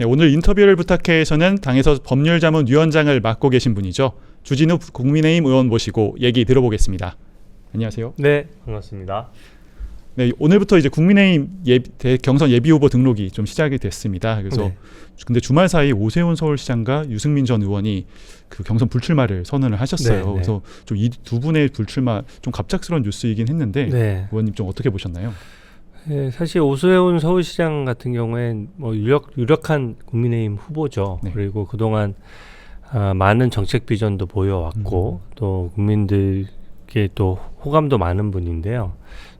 네, 오늘 인터뷰를 부탁해에서는 당에서 법률자문 위원장을 맡고 계신 분이죠. 주진우 국민의힘 의원 모시고 얘기 들어보겠습니다. 안녕하세요. 네, 반갑습니다. 네, 오늘부터 이제 국민의힘 예비, 대- 경선 예비 후보 등록이 좀 시작이 됐습니다. 그래서 네. 근데 주말 사이 오세훈 서울시장과 유승민 전 의원이 그 경선 불출마를 선언을 하셨어요. 네, 네. 그래서 좀 이 두 분의 불출마 좀 갑작스러운 뉴스이긴 했는데 네. 의원님 좀 어떻게 보셨나요? 네, 사실 오세훈 서울시장 같은 경우엔 뭐 유력 유력한 국민의힘 후보죠. 네. 그리고 그동안 아, 많은 정책 비전도 보여왔고 음. 또 국민들께 또 호감도 많은 분인데요.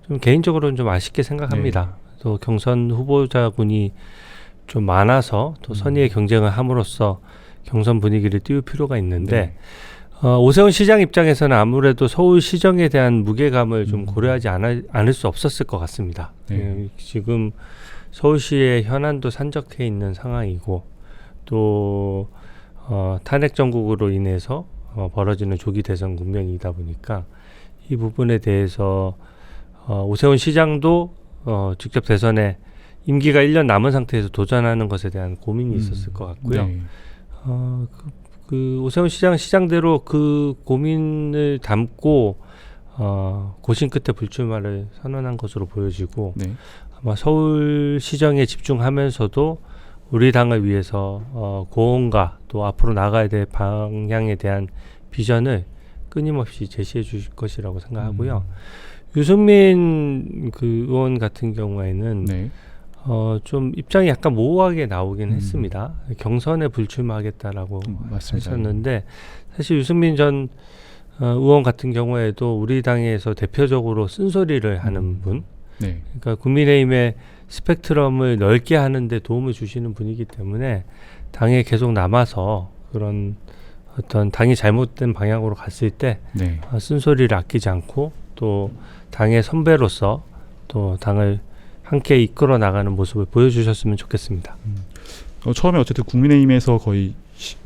좀 개인적으로는 좀 아쉽게 생각합니다. 네. 또 경선 후보자군이 좀 많아서 또 음. 선의의 경쟁을 함으로써 경선 분위기를 띄울 필요가 있는데 네. 어, 오세훈 시장 입장에서는 아무래도 서울 시정에 대한 무게감을 좀 음. 고려하지 않을, 않을 수 없었을 것 같습니다. 네. 예, 지금 서울시의 현안도 산적해 있는 상황이고 또 어, 탄핵 정국으로 인해서 어, 벌어지는 조기 대선 국면이다 보니까 이 부분에 대해서 어, 오세훈 시장도 어, 직접 대선에 임기가 1년 남은 상태에서 도전하는 것에 대한 고민이 있었을 것 같고요. 네. 어, 그, 그 오세훈 시장 시장대로 그 고민을 담고 어, 고심 끝에 불출마를 선언한 것으로 보여지고 네. 아마 서울 시정에 집중하면서도 우리 당을 위해서 어, 고언과 또 앞으로 나가야 될 방향에 대한 비전을 끊임없이 제시해 주실 것이라고 생각하고요. 음. 유승민 그 의원 같은 경우에는 네. 어, 좀 입장이 약간 모호하게 나오긴 음. 했습니다. 경선에 불출마하겠다라고 음, 맞습니다. 하셨는데 사실 유승민 전 어, 의원 같은 경우에도 우리 당에서 대표적으로 쓴소리를 하는 음. 분, 네. 그러니까 국민의힘의 스펙트럼을 넓게 하는데 도움을 주시는 분이기 때문에 당에 계속 남아서 그런 어떤 당이 잘못된 방향으로 갔을 때 네. 어, 쓴소리를 아끼지 않고 또 당의 선배로서 또 당을 함께 이끌어 나가는 모습을 보여주셨으면 좋겠습니다. 어, 처음에 어쨌든 국민의힘에서 거의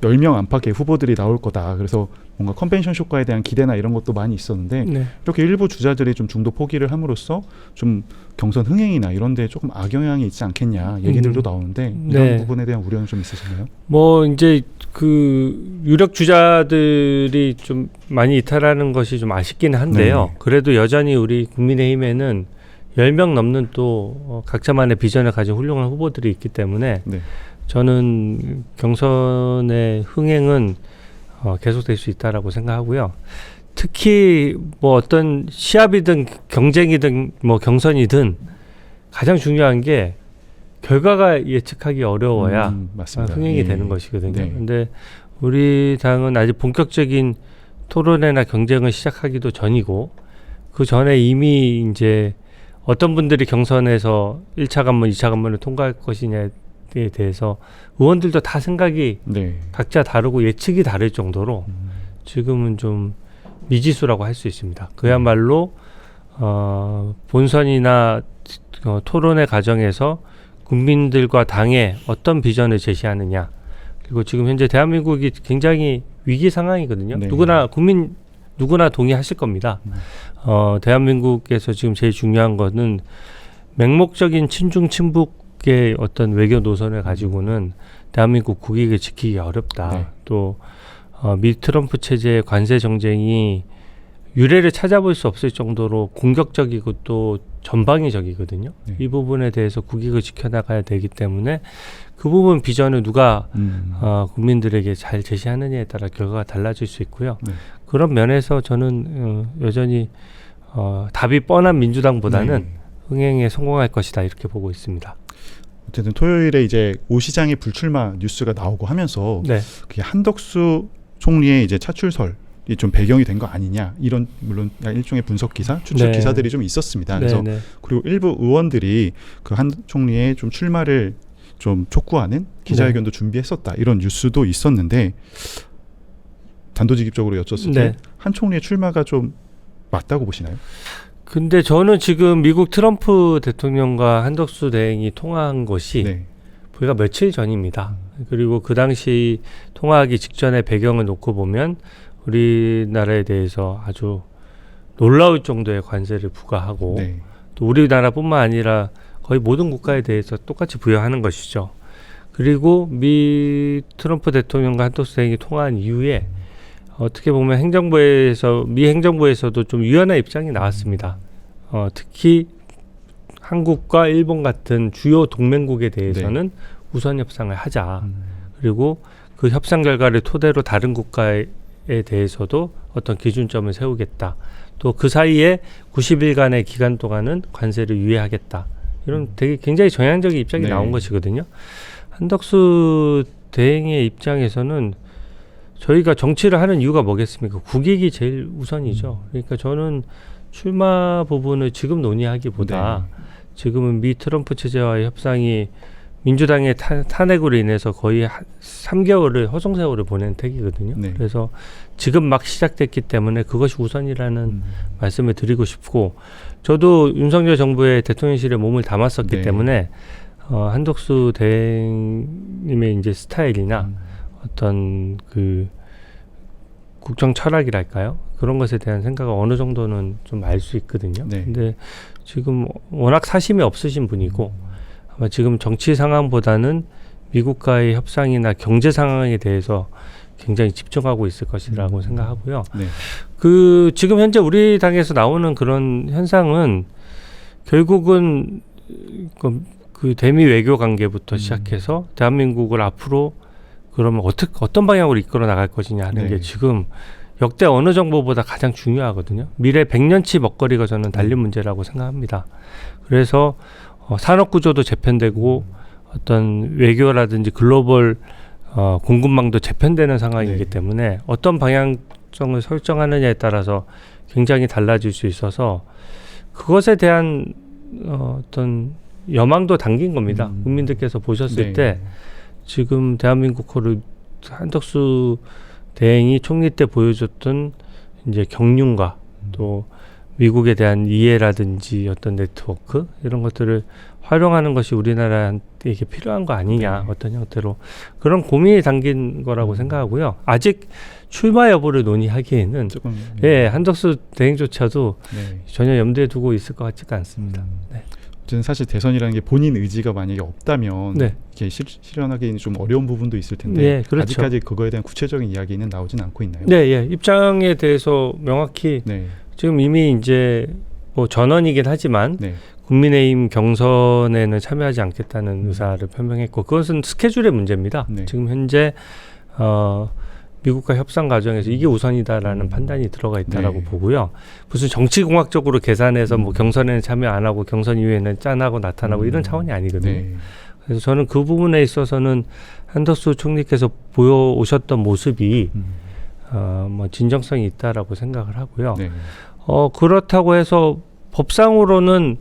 10명 안팎의 후보들이 나올 거다. 그래서 뭔가 컨벤션 효과에 대한 기대나 이런 것도 많이 있었는데 네. 이렇게 일부 주자들이 좀 중도 포기를 함으로써 좀 경선 흥행이나 이런 데 조금 악영향이 있지 않겠냐 얘기들도 음. 나오는데 이런 네. 부분에 대한 우려는 좀 있으신가요? 뭐 이제 그 유력 주자들이 좀 많이 이탈하는 것이 좀 아쉽긴 한데요. 네. 그래도 여전히 우리 국민의힘에는 10명 넘는 또 어, 각자만의 비전을 가진 훌륭한 후보들이 있기 때문에 네. 저는 경선의 흥행은 어, 계속될 수 있다라고 생각하고요. 특히 뭐 어떤 시합이든 경쟁이든 뭐 경선이든 가장 중요한 게 결과가 예측하기 어려워야 음. 흥행이 예. 되는 것이거든요. 네. 근데 우리 당은 아직 본격적인 토론회나 경쟁을 시작하기도 전이고 그 전에 이미 이제 어떤 분들이 경선에서 1차 관문, 2차 관문을 통과할 것이냐에 대해서 의원들도 다 생각이 네. 각자 다르고 예측이 다를 정도로 음, 지금은 좀 미지수라고 할 수 있습니다. 그야말로 어, 본선이나 어, 토론회 과정에서 국민들과 당에 어떤 비전을 제시하느냐 그리고 지금 현재 대한민국이 굉장히 위기 상황이거든요. 네. 누구나 국민 누구나 동의하실 겁니다. 음. 어, 대한민국에서 지금 제일 중요한 거는 맹목적인 친중 친북의 어떤 외교 노선을 가지고는 대한민국 국익을 지키기 어렵다. 네. 또 어, 미 트럼프 체제의 관세 정쟁이 유례를 찾아볼 수 없을 정도로 공격적이고 또 전방위적이거든요. 네. 이 부분에 대해서 국익을 지켜나가야 되기 때문에 그 부분 비전을 누가 음, 어, 국민들에게 잘 제시하느냐에 따라 결과가 달라질 수 있고요. 네. 그런 면에서 저는 어, 여전히 어, 답이 뻔한 민주당보다는 네. 흥행에 성공할 것이다 이렇게 보고 있습니다. 어쨌든 토요일에 이제 오 시장의 불출마 뉴스가 나오고 하면서 네, 한덕수 총리의 이제 차출설이 좀 배경이 된 거 아니냐 이런 물론 일종의 분석 기사 추측 네. 기사들이 좀 있었습니다. 네, 그래서 네. 그리고 일부 의원들이 그 한 총리의 좀 출마를 좀 촉구하는 기자회견도 네. 준비했었다 이런 뉴스도 있었는데 단도직입적으로 여쭙을 네. 때한 총리의 출마가 좀 맞다고 보시나요? 근데 저는 지금 미국 트럼프 대통령과 한덕수 대행이 통화한 것이 네. 불과 며칠 전입니다. 그리고 그 당시 통화하기 직전의 배경을 놓고 보면 우리나라에 대해서 아주 놀라울 정도의 관세를 부과하고 네. 또 우리나라뿐만 아니라 거의 모든 국가에 대해서 똑같이 부여하는 것이죠. 그리고 미 트럼프 대통령과 한덕수 대행이 통화한 이후에 어떻게 보면 행정부에서 미 행정부에서도 좀 유연한 입장이 나왔습니다. 어, 특히 한국과 일본 같은 주요 동맹국에 대해서는 우선 협상을 하자. 음. 그리고 그 협상 결과를 토대로 다른 국가에 대해서도 어떤 기준점을 세우겠다. 또 그 사이에 90일간의 기간 동안은 관세를 유예하겠다. 이런 되게 굉장히 정향적인 입장이 네. 나온 것이거든요. 한덕수 대행의 입장에서는 저희가 정치를 하는 이유가 뭐겠습니까? 국익이 제일 우선이죠. 그러니까 저는 출마 부분을 지금 논의하기보다 네. 지금은 미 트럼프 체제와의 협상이 민주당의 타, 탄핵으로 인해서 거의 한 3개월을 허송 세월을 보낸 택이거든요. 네. 그래서 지금 막 시작됐기 때문에 그것이 우선이라는 음. 말씀을 드리고 싶고 저도 윤석열 정부의 대통령실에 몸을 담았었기 네. 때문에 어, 한덕수 대행님의 이제 스타일이나 음. 어떤 그 국정 철학이랄까요? 그런 것에 대한 생각을 어느 정도는 좀 알 수 있거든요. 네. 근데 지금 워낙 사심이 없으신 분이고 아마 지금 정치 상황보다는 미국과의 협상이나 경제 상황에 대해서 굉장히 집중하고 있을 것이라고 음. 생각하고요. 네. 그 지금 현재 우리 당에서 나오는 그런 현상은 결국은 그, 그 대미 외교 관계부터 음. 시작해서 대한민국을 앞으로 그러면 어떻게 어떤 방향으로 이끌어 나갈 것이냐 하는 네. 게 지금 역대 어느 정보보다 가장 중요하거든요. 미래 100년치 먹거리가 저는 달린 문제라고 생각합니다. 그래서 어, 산업 구조도 재편되고 어떤 외교라든지 글로벌 어, 공급망도 재편되는 상황이기 네. 때문에 어떤 방향성을 설정하느냐에 따라서 굉장히 달라질 수 있어서 그것에 대한 어, 어떤 여망도 담긴 겁니다. 음. 국민들께서 보셨을 네. 때 지금 대한민국 코를 한덕수 대행이 총리 때 보여줬던 이제 경륜과 또 미국에 대한 이해라든지 어떤 네트워크 이런 것들을 활용하는 것이 우리나라한테 필요한 거 아니냐 네. 어떤 형태로 그런 고민이 담긴 거라고 음. 생각하고요. 아직 출마 여부를 논의하기에는 조금 예 한덕수 대행조차도 네. 전혀 염두에 두고 있을 것 같지가 않습니다. 음. 네. 저는 사실 대선이라는 게 본인 의지가 만약에 없다면 네. 이게 실, 실현하기는 좀 어려운 부분도 있을 텐데 네, 그렇죠. 아직까지 그거에 대한 구체적인 이야기는 나오진 않고 있나요? 네, 예. 입장에 대해서 명확히 네. 지금 이미 이제 뭐 전원이긴 하지만 네. 국민의힘 경선에는 참여하지 않겠다는 음. 의사를 표명했고 그것은 스케줄의 문제입니다. 네. 지금 현재 어, 미국과 협상 과정에서 이게 우선이다라는 음. 판단이 들어가 있다라고 네. 보고요. 무슨 정치공학적으로 계산해서 뭐 음. 경선에는 참여 안 하고 경선 이후에는 짠하고 나타나고 음. 이런 차원이 아니거든요. 네. 그래서 저는 그 부분에 있어서는 한덕수 총리께서 보여오셨던 모습이 음. 어, 뭐 진정성이 있다라고 생각을 하고요. 네. 어, 그렇다고 해서 법상으로는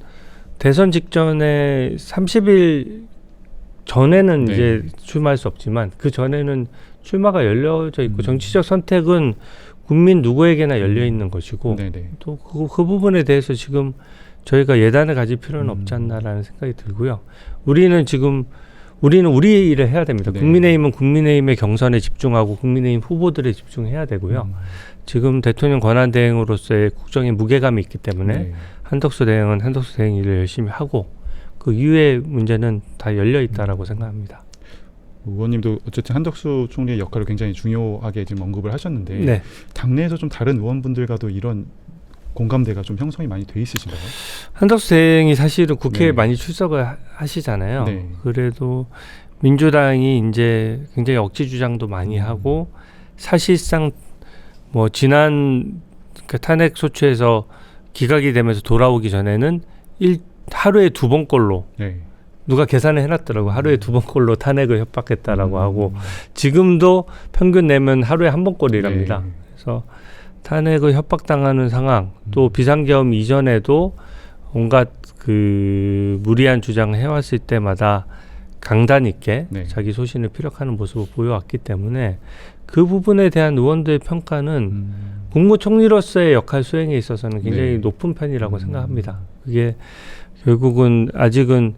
대선 직전에 30일 전에는 네. 이제 출마할 수 없지만 그 전에는 출마가 열려져 있고 음. 정치적 선택은 국민 누구에게나 열려 있는 것이고 네, 네. 또그 그 부분에 대해서 지금 저희가 예단을 가질 필요는 음. 없지 않나라는 생각이 들고요. 우리는 지금 우리는 우리 일을 해야 됩니다. 네. 국민의힘은 국민의힘의 경선에 집중하고 국민의힘 후보들에 집중해야 되고요. 음. 지금 대통령 권한 대행으로서의 국정에 무게감이 있기 때문에 네. 한덕수 대행은 한덕수 대행 일을 열심히 하고 그 이후의 문제는 다 열려 음. 있다라고 생각합니다. 의원님도 어쨌든 한덕수 총리의 역할을 굉장히 중요하게 지금 언급을 하셨는데 네. 당내에서 좀 다른 의원분들과도 이런 공감대가 좀 형성이 많이 돼 있으신가요? 한덕수 대행이 사실은 국회에 네. 많이 출석을 하- 하시잖아요. 네. 그래도 민주당이 이제 굉장히 억지 주장도 많이 음. 하고 사실상 뭐 지난 그 탄핵 소추에서 기각이 되면서 돌아오기 전에는 일 하루에 두 번꼴로 네. 누가 계산을 해놨더라고 하루에 두 번꼴로 탄핵을 협박했다라고 음. 하고 지금도 평균 내면 하루에 한 번꼴이랍니다. 네. 그래서 탄핵을 협박당하는 상황 또 음. 비상계엄 이전에도 온갖 그 무리한 주장을 해왔을 때마다 강단 있게 네. 자기 소신을 피력하는 모습을 보여왔기 때문에 그 부분에 대한 의원들의 평가는 음. 국무총리로서의 역할 수행에 있어서는 굉장히 네. 높은 편이라고 음. 생각합니다. 그게 결국은 아직은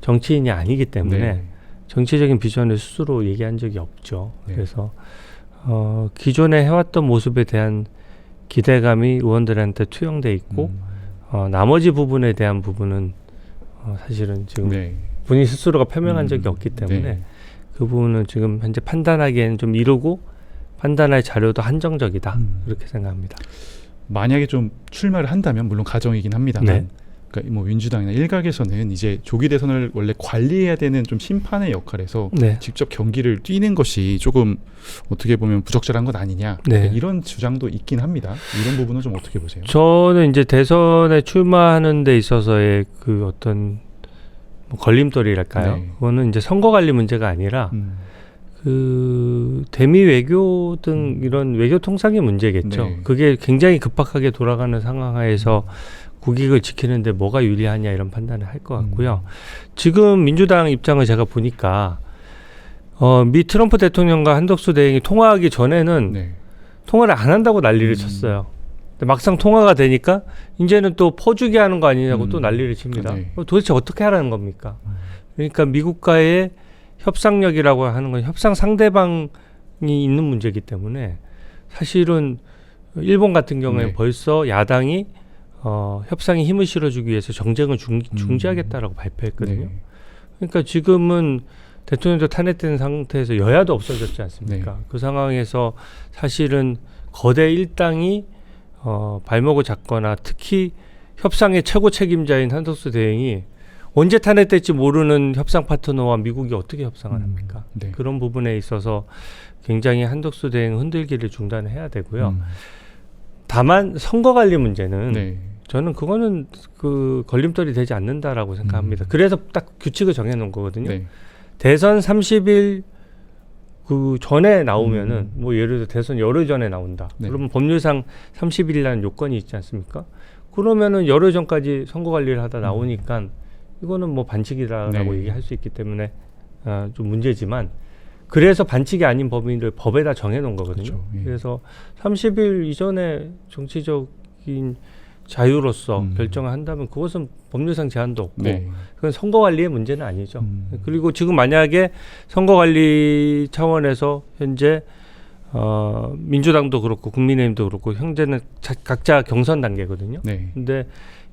정치인이 아니기 때문에 네. 정치적인 비전을 스스로 얘기한 적이 없죠. 네. 그래서 어, 기존에 해왔던 모습에 대한 기대감이 의원들한테 투영돼 있고 음. 어, 나머지 부분에 대한 부분은 어, 사실은 지금 네. 본인 스스로가 표명한 음. 적이 없기 때문에 네. 그 부분은 지금 현재 판단하기에는 좀 이르고 판단할 자료도 한정적이다 음. 그렇게 생각합니다. 만약에 좀 출마를 한다면 물론 가정이긴 합니다만 네. 그러니까 뭐 민주당이나 일각에서는 이제 조기 대선을 원래 관리해야 되는 좀 심판의 역할에서 네. 직접 경기를 뛰는 것이 조금 어떻게 보면 부적절한 것 아니냐 네. 이런 주장도 있긴 합니다. 이런 부분은 좀 어떻게 보세요? 저는 이제 대선에 출마하는 데 있어서의 그 어떤 뭐 걸림돌이랄까요? 네. 그거는 이제 선거 관리 문제가 아니라 음, 그 대미 외교 등 이런 외교 통상의 문제겠죠. 네. 그게 굉장히 급박하게 돌아가는 상황하에서 국익을 지키는데 뭐가 유리하냐 이런 판단을 할 것 같고요. 지금 민주당 입장을 제가 보니까 어, 미 트럼프 대통령과 한덕수 대행이 통화하기 전에는 네. 통화를 안 한다고 난리를 음. 쳤어요. 근데 막상 통화가 되니까 이제는 또 퍼주기 하는 거 아니냐고 음. 또 난리를 칩니다. 네. 어, 도대체 어떻게 하라는 겁니까? 음. 그러니까 미국과의 협상력이라고 하는 건 협상 상대방이 있는 문제이기 때문에 사실은 일본 같은 경우에 네. 벌써 야당이 어, 협상에 힘을 실어주기 위해서 정쟁을 중, 음. 중지하겠다라고 발표했거든요. 네. 그러니까 지금은 대통령도 탄핵된 상태에서 여야도 없어졌지 않습니까? 네. 그 상황에서 사실은 거대 일당이 어, 발목을 잡거나 특히 협상의 최고 책임자인 한덕수 대행이 언제 탄핵될지 모르는 협상 파트너와 미국이 어떻게 협상을 합니까? 음, 네. 그런 부분에 있어서 굉장히 한덕수 대행 흔들기를 중단해야 되고요. 음, 다만 선거 관리 문제는 네. 저는 그거는 그 걸림돌이 되지 않는다라고 생각합니다. 음. 그래서 딱 규칙을 정해 놓은 거거든요. 네. 대선 30일 그 전에 나오면은 음. 뭐 예를 들어 대선 열흘 전에 나온다. 네. 그러면 법률상 30일이라는 요건이 있지 않습니까? 그러면은 열흘 전까지 선거 관리를 하다 나오니까 이거는 뭐 반칙이다라고 음. 네. 얘기할 수 있기 때문에 아, 좀 문제지만 그래서 반칙이 아닌 법인들 법에다 정해 놓은 거거든요. 그렇죠. 예. 그래서 30일 이전에 정치적인 자유로서 음. 결정을 한다면 그것은 법률상 제한도 없고 네. 그건 선거 관리의 문제는 아니죠. 음. 그리고 지금 만약에 선거 관리 차원에서 현재 어, 민주당도 그렇고 국민의힘도 그렇고 현재는 자- 각자 경선 단계거든요. 네. 근데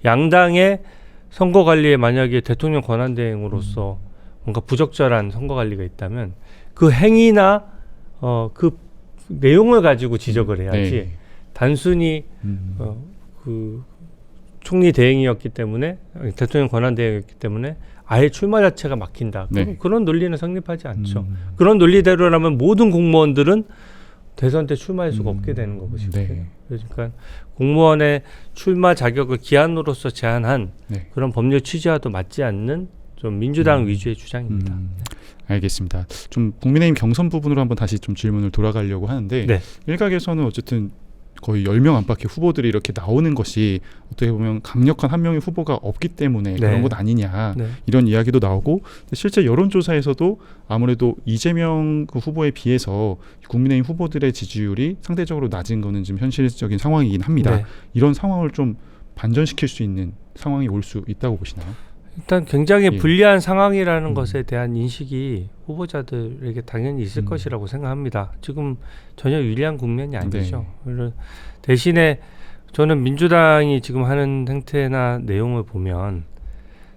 양당의 선거 관리에 만약에 대통령 권한 대행으로서 뭔가 부적절한 선거 관리가 있다면 그 행위나 어, 그 내용을 가지고 지적을 해야지 네. 단순히 음. 어, 그 총리 대행이었기 때문에 대통령 권한 대행이었기 때문에 아예 출마 자체가 막힌다. 네. 그런 논리는 성립하지 않죠. 음. 그런 논리대로라면 모든 공무원들은 대선 때 출마할 수가 음. 없게 되는 것이거든요. 네. 그러니까 공무원의 출마 자격을 기한으로서 제한한 네. 그런 법률 취지와도 맞지 않는 좀 민주당 음. 위주의 주장입니다. 음, 알겠습니다. 좀 국민의힘 경선 부분으로 한번 다시 좀 질문을 돌아가려고 하는데 네. 일각에서는 어쨌든 거의 10명 안팎의 후보들이 이렇게 나오는 것이 어떻게 보면 강력한 한 명의 후보가 없기 때문에 네. 그런 것 아니냐 네. 이런 이야기도 나오고 실제 여론조사에서도 아무래도 이재명 그 후보에 비해서 국민의힘 후보들의 지지율이 상대적으로 낮은 거는 지금 현실적인 상황이긴 합니다. 네. 이런 상황을 좀 반전시킬 수 있는 상황이 올 수 있다고 보시나요? 일단 굉장히 예. 불리한 상황이라는 음. 것에 대한 인식이 후보자들에게 당연히 있을 음. 것이라고 생각합니다. 지금 전혀 유리한 국면이 아니죠. 네. 대신에 저는 민주당이 지금 하는 행태나 내용을 보면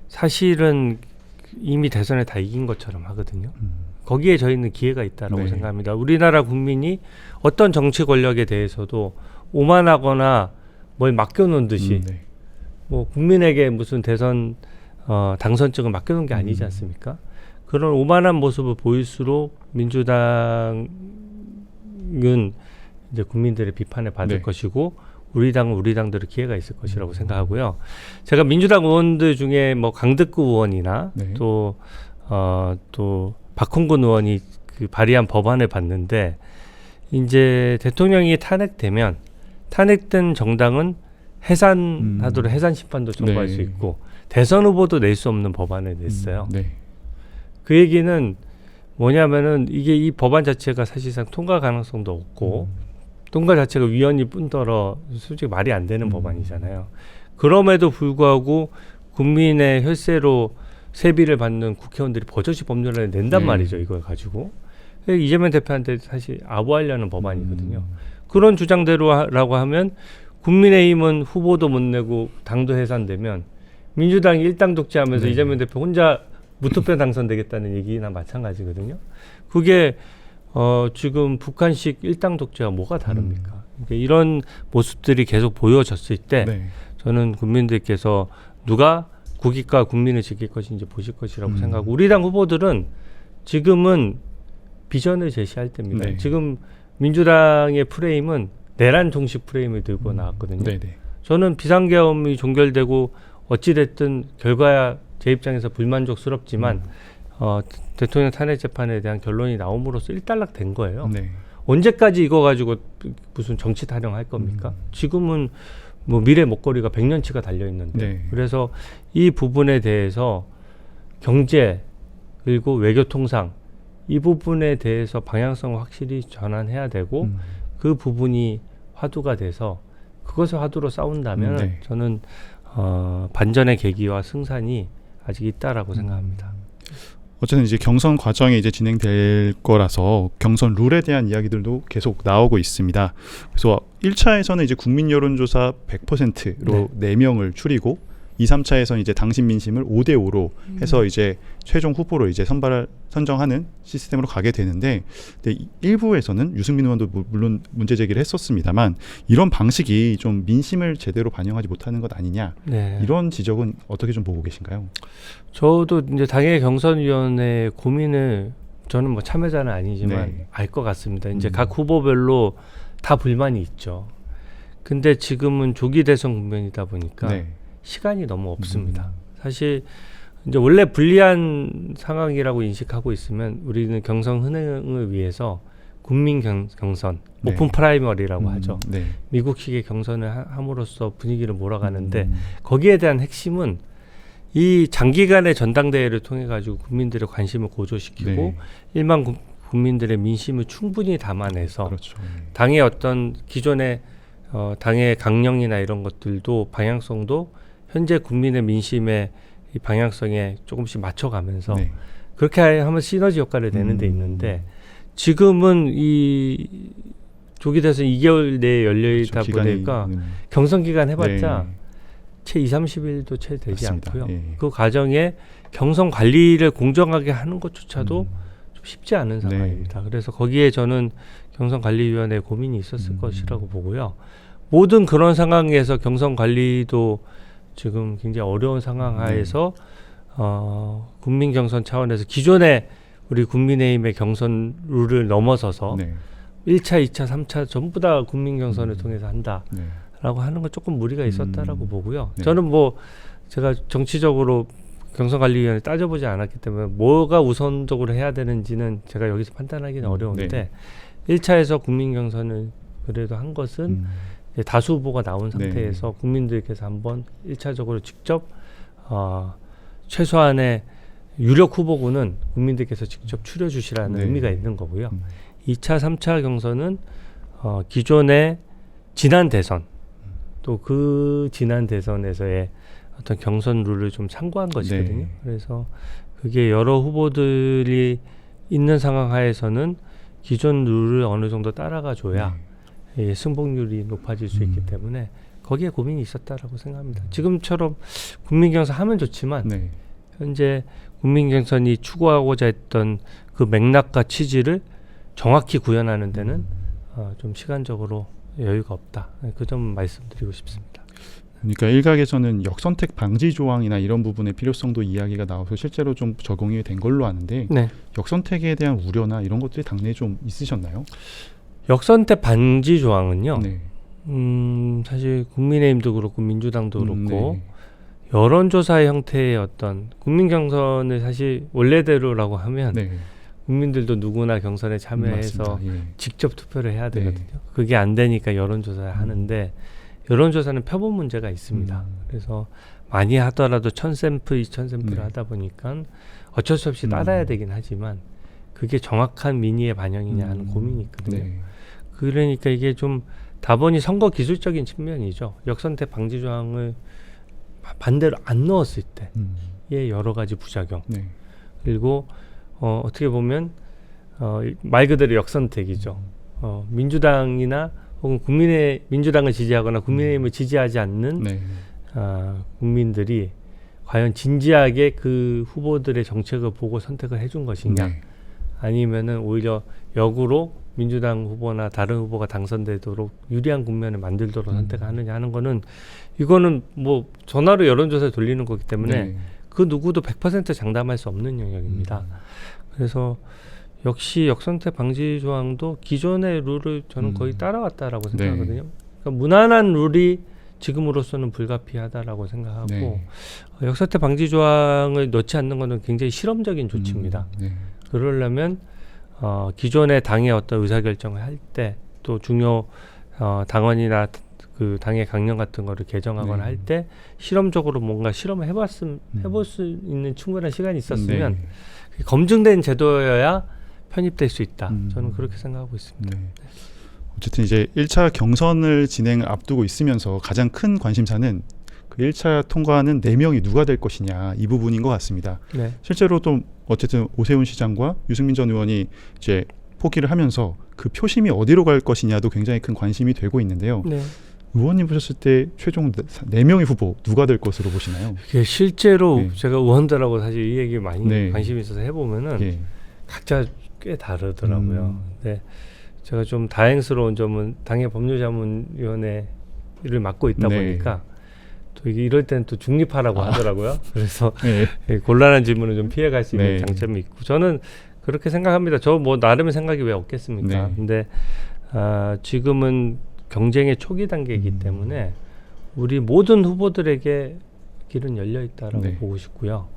사실은 이미 대선에 다 이긴 것처럼 하거든요. 음, 거기에 저희는 기회가 있다라고 네. 생각합니다. 우리나라 국민이 어떤 정치 권력에 대해서도 오만하거나 뭘 맡겨놓은 듯이 음, 네. 뭐 국민에게 무슨 대선 어, 당선증을 맡겨놓은 게 아니지 음. 않습니까? 그런 오만한 모습을 보일수록 민주당은 이제 국민들의 비판을 받을 네. 것이고 우리 당은 우리 당대로 기회가 있을 것이라고 생각하고요. 제가 민주당 의원들 중에 뭐 강득구 의원이나 네. 또 어, 또 박홍근 의원이 그 발의한 법안을 봤는데 이제 대통령이 탄핵되면 탄핵된 정당은 해산하도록 음. 해산 심판도 청구할 네. 수 있고 대선 후보도 낼 수 없는 법안을 냈어요. 음, 네. 그 얘기는 뭐냐면은 이게 이 법안 자체가 사실상 통과 가능성도 없고 음. 통과 자체가 위헌이 뿐더러 솔직히 말이 안 되는 음. 법안이잖아요. 그럼에도 불구하고 국민의 혈세로 세비를 받는 국회의원들이 버젓이 법률을 낸단 네. 말이죠. 이걸 가지고 이재명 대표한테 사실 아부하려는 법안이거든요. 음, 그런 주장대로라고 하면 국민의힘은 후보도 못 내고 당도 해산되면 민주당이 일당 독재하면서 네. 이재명 대표 혼자 무투표 당선되겠다는 얘기나 마찬가지거든요. 그게 어, 지금 북한식 일당 독재와 뭐가 다릅니까? 그러니까 이런 모습들이 계속 보여졌을 때 네. 저는 국민들께서 누가 국익과 국민을 지킬 것인지 보실 것이라고 음. 생각하고 우리 당 후보들은 지금은 비전을 제시할 때입니다. 네. 지금 민주당의 프레임은 내란 종식 프레임을 들고 음. 나왔거든요. 네, 네. 저는 비상계엄이 종결되고 어찌됐든 결과야 제 입장에서 불만족스럽지만 음. 어, 대통령 탄핵 재판에 대한 결론이 나옴으로써 일단락 된 거예요. 네. 언제까지 이거 가지고 무슨 정치 타령할 겁니까? 음. 지금은 뭐 미래 목걸이가 100년치가 달려 있는데 네. 그래서 이 부분에 대해서 경제 그리고 외교 통상 이 부분에 대해서 방향성을 확실히 전환해야 되고 음. 그 부분이 화두가 돼서 그것을 화두로 싸운다면 음, 네. 저는 어, 반전의 계기와 승산이 아직 있다라고 생각합니다. 어쨌든 이제 경선 과정이 이제 진행될 거라서 경선 룰에 대한 이야기들도 계속 나오고 있습니다. 그래서 1차에서는 이제 국민 여론조사 100%로 네. 명을 추리고 2, 3차에서는 이제 당신 민심을 5대 5로 해서 이제 최종 후보로 이제 선발 선정하는 시스템으로 가게 되는데 근데 이- 일부에서는 유승민 의원도 무- 물론 문제 제기를 했었습니다만 이런 방식이 좀 민심을 제대로 반영하지 못하는 것 아니냐 네. 이런 지적은 어떻게 좀 보고 계신가요? 저도 이제 당의 경선위원회 고민을 저는 뭐 참여자는 아니지만 네. 알것 같습니다. 이제 음. 각 후보별로 다 불만이 있죠. 근데 지금은 조기 대선 국면이다 보니까 네. 시간이 너무 없습니다. 음. 사실 이제 원래 불리한 상황이라고 인식하고 있으면 우리는 경선 흥행을 위해서 국민 경, 경선 네. 오픈 프라이머리라고 음, 하죠. 네. 미국식의 경선을 하- 함으로써 분위기를 몰아가는데 음. 거기에 대한 핵심은 이 장기간의 전당대회를 통해 가지고 국민들의 관심을 고조시키고 네. 일반 국- 국민들의 민심을 충분히 담아내서 그렇죠. 당의 어떤 기존의 어, 당의 강령이나 이런 것들도 방향성도 현재 국민의 민심의 이 방향성에 조금씩 맞춰가면서 네. 그렇게 하면 시너지 효과를 내는 데 음. 있는데 지금은 이 조기 대선 2개월 내에 열려 있다 그렇죠. 보니까 있는- 경선 기간 해봤자 네. 채 2, 30일도 채 되지 맞습니다. 않고요. 예. 그 과정에 경선 관리를 공정하게 하는 것조차도 음. 좀 쉽지 않은 네. 상황입니다. 그래서 거기에 저는 경선관리위원회 고민이 있었을 음. 것이라고 보고요. 모든 그런 상황에서 경선 관리도 지금 굉장히 어려운 상황 네. 하에서 어, 국민 경선 차원에서 기존의 우리 국민의힘의 경선 룰을 넘어서서 네. 1차, 2차, 3차 전부 다 국민 경선을 음. 통해서 한다. 네. 라고 하는 건 조금 무리가 있었다라고 음. 보고요. 네. 저는 뭐 제가 정치적으로 경선관리위원회 따져보지 않았기 때문에 뭐가 우선적으로 해야 되는지는 제가 여기서 판단하기는 음, 어려운데 네. 일 1차에서 국민 경선을 그래도 한 것은 음. 다수 후보가 나온 네. 상태에서 국민들께서 한번 1차적으로 직접 어, 최소한의 유력 후보군은 국민들께서 직접 추려주시라는 네. 의미가 있는 거고요. 음. 2차, 3차 경선은 어, 기존의 지난 대선 또 그 지난 대선에서의 어떤 경선 룰을 좀 참고한 것이거든요. 네. 그래서 그게 여러 후보들이 있는 상황 하에서는 기존 룰을 어느 정도 따라가 줘야 예, 승복률이 높아질 수 있기 음. 때문에 거기에 고민이 있었다라고 생각합니다. 지금처럼 국민 경선 하면 좋지만 네. 현재 국민 경선이 추구하고자 했던 그 맥락과 취지를 정확히 구현하는 데는 어, 좀 시간적으로 여유가 없다. 그 점 말씀드리고 싶습니다. 그러니까 일각에서는 역선택 방지 조항이나 이런 부분의 필요성도 이야기가 나와서 실제로 좀 적용이 된 걸로 아는데 네. 역선택에 대한 우려나 이런 것들이 당내에 좀 있으셨나요? 역선택 반지 조항은요. 네. 음, 사실 국민의힘도 그렇고 민주당도 그렇고 음, 네. 여론조사의 형태의 어떤 국민 경선을 사실 원래대로라고 하면 네. 국민들도 누구나 경선에 참여해서. 예. 직접 투표를 해야 네. 되거든요. 그게 안 되니까 여론조사를 하는데 여론조사는 표본 문제가 있습니다. 음. 그래서 많이 하더라도 천 샘플, 이천 샘플을 네. 하다 보니까 어쩔 수 없이 따라야 음. 되긴 하지만 그게 정확한 민의의 반영이냐 하는 음. 고민이 있거든요. 네. 그러니까 이게 좀 다분히 선거 기술적인 측면이죠. 역선택 방지 조항을 바- 반대로 안 넣었을 음. 때의 여러 가지 부작용 네. 그리고 어, 어떻게 보면 어, 이- 말 그대로 역선택이죠. 어, 민주당이나 혹은 국민의 민주당을 지지하거나 국민의힘을 지지하지 않는 네. 아, 국민들이 과연 진지하게 그 후보들의 정책을 보고 선택을 해준 것이냐 네. 아니면은 오히려 역으로 민주당 후보나 다른 후보가 당선되도록 유리한 국면을 만들도록 음. 선택하느냐 하는 거는 이거는 뭐 전화로 여론조사 돌리는 거기 때문에 네. 그 누구도 100% 장담할 수 없는 영역입니다. 음. 그래서 역시 역선택 방지 조항도 기존의 룰을 저는 거의 음. 따라왔다라고 네. 생각하거든요. 그러니까 무난한 룰이 지금으로서는 불가피하다라고 생각하고 네. 어, 역선택 방지 조항을 넣지 않는 것은 굉장히 실험적인 조치입니다. 음, 네. 그러려면 어, 기존의 당의 어떤 의사결정을 할 때 또 중요 어, 당원이나 그 당의 강령 같은 거를 개정하거나 네. 할때 실험적으로 뭔가 실험을 해봤음 음. 해볼 수 있는 충분한 시간이 있었으면 네. 검증된 제도여야 편입될 수 있다. 음. 저는 그렇게 생각하고 있습니다. 네. 어쨌든 이제 1차 경선을 진행 앞두고 있으면서 가장 큰 관심사는 그 1차 통과하는 4명이 누가 될 것이냐 이 부분인 것 같습니다. 네. 실제로 또 어쨌든 오세훈 시장과 유승민 전 의원이 이제 포기를 하면서 그 표심이 어디로 갈 것이냐도 굉장히 큰 관심이 되고 있는데요. 네. 의원님 보셨을 때 최종 4명의 후보 누가 될 것으로 보시나요? 실제로 네. 제가 의원들하고 사실 이 얘기 많이 네. 관심이 있어서 해보면은 예. 각자 꽤 다르더라고요. 음. 네. 제가 좀 다행스러운 점은 당의 법률자문위원회를 맡고 있다 네. 보니까 또 이럴 때는 또 중립하라고 아. 하더라고요. 그래서 예. 예, 곤란한 질문을 좀 피해갈 수 있는 네. 장점이 있고 저는 그렇게 생각합니다. 저 뭐 나름의 생각이 왜 없겠습니까? 네. 근데 아, 지금은 경쟁의 초기 단계이기 음. 때문에 우리 모든 후보들에게 길은 열려 있다라고 네. 보고 싶고요.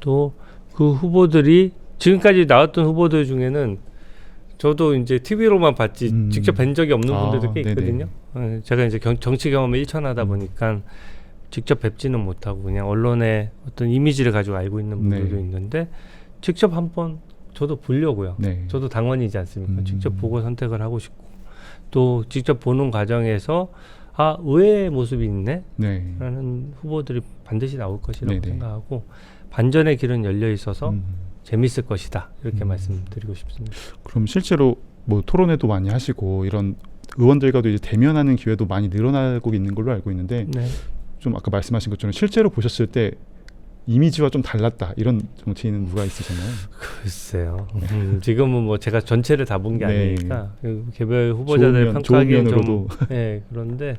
또 그 후보들이 지금까지 나왔던 후보들 중에는 저도 이제 TV로만 봤지 음. 직접 뵌 적이 없는 아, 분들도 꽤 네네. 있거든요. 어, 제가 이제 경, 정치 경험을 일천하다 음. 보니까 직접 뵙지는 못하고 그냥 언론의 어떤 이미지를 가지고 알고 있는 분들도 네. 있는데 직접 한번 저도 보려고요. 네. 저도 당원이지 않습니까? 음. 직접 보고 선택을 하고 싶고 또 직접 보는 과정에서 아 의외의 모습이 있네 네. 라는 후보들이 반드시 나올 것이라고 네네. 생각하고 반전의 길은 열려 있어서 음. 재밌을 것이다 이렇게 음. 말씀드리고 싶습니다. 그럼 실제로 뭐 토론회도 많이 하시고 이런 의원들과도 이제 대면하는 기회도 많이 늘어나고 있는 걸로 알고 있는데 네. 좀 아까 말씀하신 것처럼 실제로 보셨을 때 이미지와 좀 달랐다 이런 정치인은 누가 있으셨나요? 글쎄요. 음, 지금은 뭐 제가 전체를 다 본 게 네. 아니니까 그 개별 후보자들 면- 좋은 평가하기엔 좀. 네, 그런데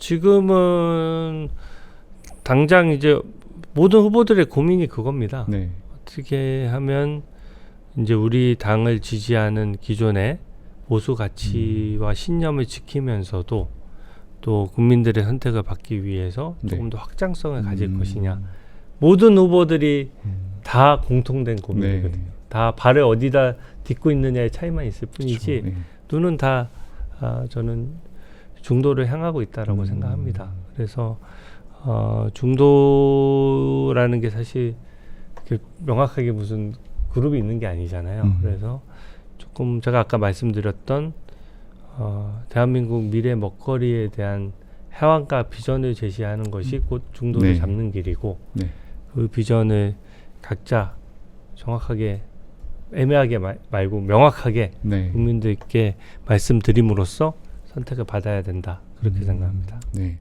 지금은 당장 이제 모든 후보들의 고민이 그겁니다. 네. 어떻게 하면 이제 우리 당을 지지하는 기존의 보수 음. 가치와 신념을 지키면서도 또 국민들의 선택을 받기 위해서 네. 조금 더 확장성을 가질 음. 것이냐. 모든 후보들이 음. 다 공통된 고민이거든요. 네. 다 발을 어디다 딛고 있느냐의 차이만 있을 뿐이지 그렇죠. 네. 눈은 다 아, 저는 중도를 향하고 있다라고 음. 생각합니다. 그래서 어, 중도라는 게 사실 명확하게 무슨 그룹이 있는 게 아니잖아요. 음. 그래서 조금 제가 아까 말씀드렸던 어, 대한민국 미래 먹거리에 대한 해안가 비전을 제시하는 것이 곧 중도를 네. 잡는 길이고 네. 그 비전을 각자 정확하게 애매하게 말, 말고 명확하게 네. 국민들께 말씀드림으로써 선택을 받아야 된다 그렇게 음. 생각합니다. 네.